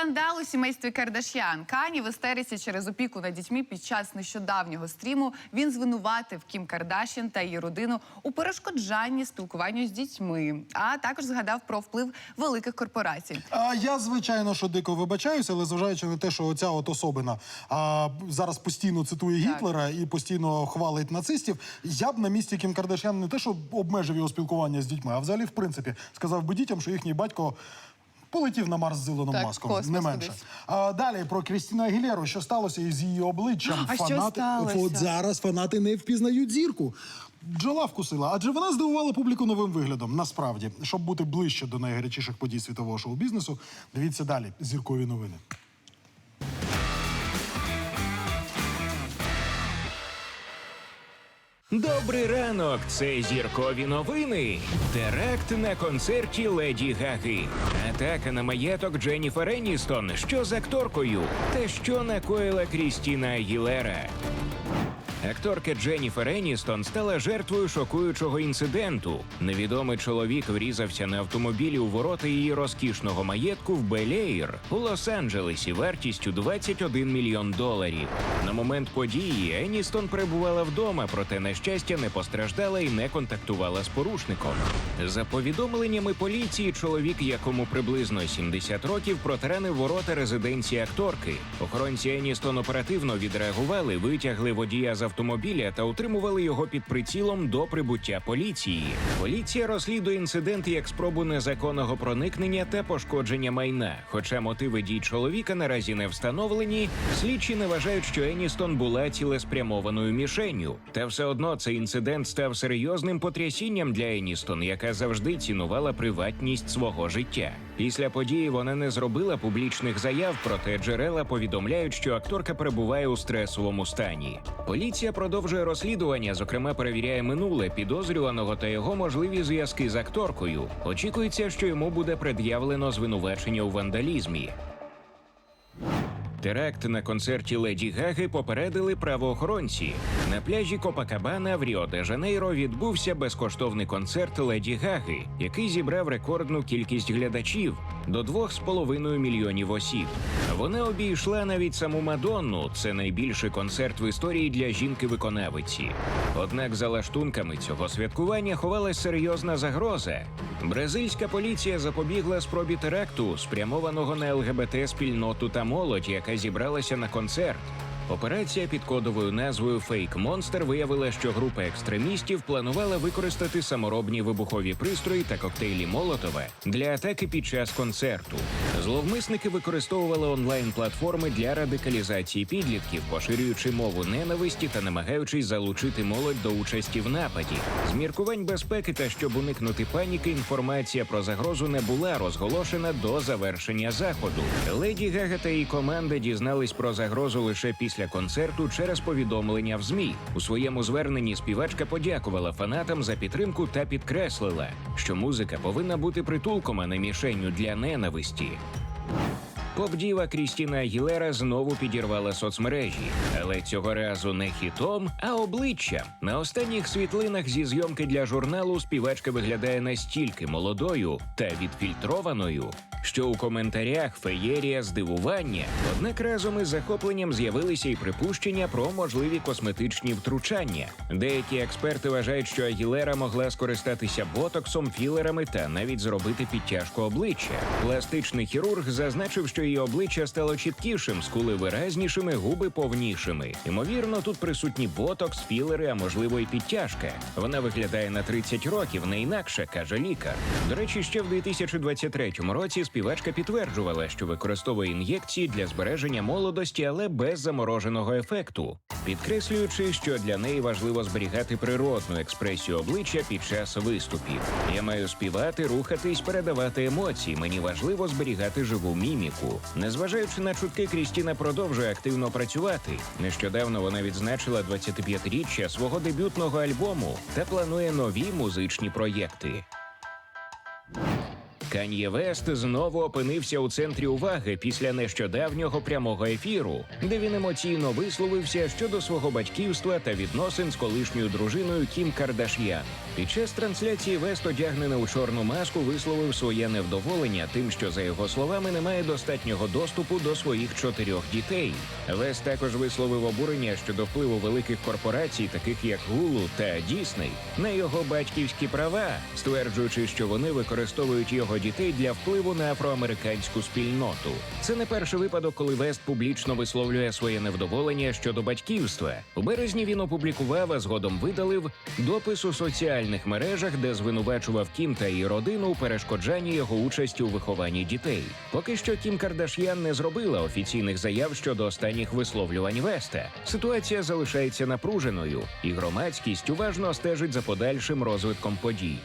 Скандал у сімействі Кардашян. Кані в істериці через опіку над дітьми під час нещодавнього стріму він звинуватив Кім Кардашян та її родину у перешкоджанні спілкуванню з дітьми, а також згадав про вплив великих корпорацій. А я звичайно, що дико вибачаюся, але зважаючи на те, що оця от особина а, зараз постійно цитує Так. Гітлера і постійно хвалить нацистів. Я б на місці Кім Кардашян не те, що обмежив його спілкування з дітьми, а взагалі, в принципі, сказав би дітям, що їхній батько. Полетів на Марс з Ілоном Так, Маском, космос не менше. кудись. А далі про Крістіну Агілєру, що сталося із її обличчям. А що сталося? От зараз фанати не впізнають зірку. Бджола вкусила, адже вона здивувала публіку новим виглядом. Насправді, щоб бути ближче до найгарячіших подій світового шоу-бізнесу, дивіться далі. Зіркові новини. Добрий ранок, це зіркові новини. Теракт на концерті Леді Гаги. Атака на маєток Дженніфер Еністон. Що з акторкою? Та що накоїла Крістіна Агілера? Акторка Дженніфер Еністон стала жертвою шокуючого інциденту. Невідомий чоловік врізався на автомобілі у ворота її розкішного маєтку в Белеїр у Лос-Анджелесі вартістю 21 мільйон доларів. На момент події Еністон перебувала вдома, проте на щастя не постраждала і не контактувала з порушником. За повідомленнями поліції, чоловік, якому приблизно 70 років, протаранив ворота резиденції акторки. Охоронці Еністон оперативно відреагували, витягли водія з автомобіля та утримували його під прицілом до прибуття поліції. Поліція розслідує інцидент як спробу незаконного проникнення та пошкодження майна. Хоча мотиви дій чоловіка наразі не встановлені, слідчі не вважають, що Еністон була цілеспрямованою мішенню. Та все одно цей інцидент став серйозним потрясінням для Еністон, яка завжди цінувала приватність свого життя. Після події вона не зробила публічних заяв, проте джерела повідомляють, що акторка перебуває у стресовому стані. Поліція продовжує розслідування, зокрема перевіряє минуле підозрюваного та його можливі зв'язки з акторкою. Очікується, що йому буде пред'явлено звинувачення у вандалізмі. Теракт на концерті Леді Гаги попередили правоохоронці. На пляжі Копакабана в Ріо де Жанейро відбувся безкоштовний концерт Леді Гаги, який зібрав рекордну кількість глядачів до 2,5 мільйонів осіб. Вона обійшла навіть саму Мадонну. Це найбільший концерт в історії для жінки-виконавиці. Однак за лаштунками цього святкування ховалась серйозна загроза. Бразильська поліція запобігла спробі теракту, спрямованого на ЛГБТ спільноту та молодь, яка зібралася на концерт. Операція під кодовою назвою Фейк Монстер виявила, що група екстремістів планувала використати саморобні вибухові пристрої та коктейлі Молотова для атаки під час концерту. Зловмисники використовували онлайн-платформи для радикалізації підлітків, поширюючи мову ненависті та намагаючись залучити молодь до участі в нападі. З міркувань безпеки та щоб уникнути паніки, інформація про загрозу не була розголошена до завершення заходу. Леді Гага та її команда дізнались про загрозу лише після концерту через повідомлення в змі. У своєму зверненні співачка подякувала фанатам за підтримку та підкреслила, що музика повинна бути притулком, а не мішенню для ненависті. Поп-діва Крістіна Агілера знову підірвала соцмережі, але цього разу не хітом, а обличчям. На останніх світлинах зі зйомки для журналу співачка виглядає настільки молодою та відфільтрованою, що у коментарях феєрія здивування. Однак разом із захопленням з'явилися й припущення про можливі косметичні втручання. Деякі експерти вважають, що Агілера могла скористатися ботоксом, філерами та навіть зробити підтяжку обличчя. Пластичний хірург зазначив, що її обличчя стало чіткішим, скули виразнішими, губи повнішими. Ймовірно, тут присутні ботокс, філери, а можливо, і підтяжка. Вона виглядає на 30 років, не інакше, каже лікар. До речі, ще в 2023 році співачка підтверджувала, що використовує ін'єкції для збереження молодості, але без замороженого ефекту, підкреслюючи, що для неї важливо зберігати природну експресію обличчя під час виступів. Я маю співати, рухатись, передавати емоції. Мені важливо зберігати живу міміку. Незважаючи на чутки, Крістіна продовжує активно працювати. Нещодавно вона відзначила 25-річчя свого дебютного альбому та планує нові музичні проєкти. Кан'є Вест знову опинився у центрі уваги після нещодавнього прямого ефіру, де він емоційно висловився щодо свого батьківства та відносин з колишньою дружиною Кім Кардаш'ян. Під час трансляції Вест, одягнений у чорну маску, висловив своє невдоволення тим, що за його словами немає достатнього доступу до своїх чотирьох дітей. Вест також висловив обурення щодо впливу великих корпорацій, таких як Hulu та Дісней, на його батьківські права, стверджуючи, що вони використовують його дітей для впливу на афроамериканську спільноту. Це не перший випадок, коли Вест публічно висловлює своє невдоволення щодо батьківства. У березні він опублікував, а згодом видалив допис у соціальних мережах, де звинувачував Кім та її родину у перешкоджанні його участі у вихованні дітей. Поки що Кім Кардаш'ян не зробила офіційних заяв щодо останніх висловлювань Веста. Ситуація залишається напруженою, і громадськість уважно стежить за подальшим розвитком подій.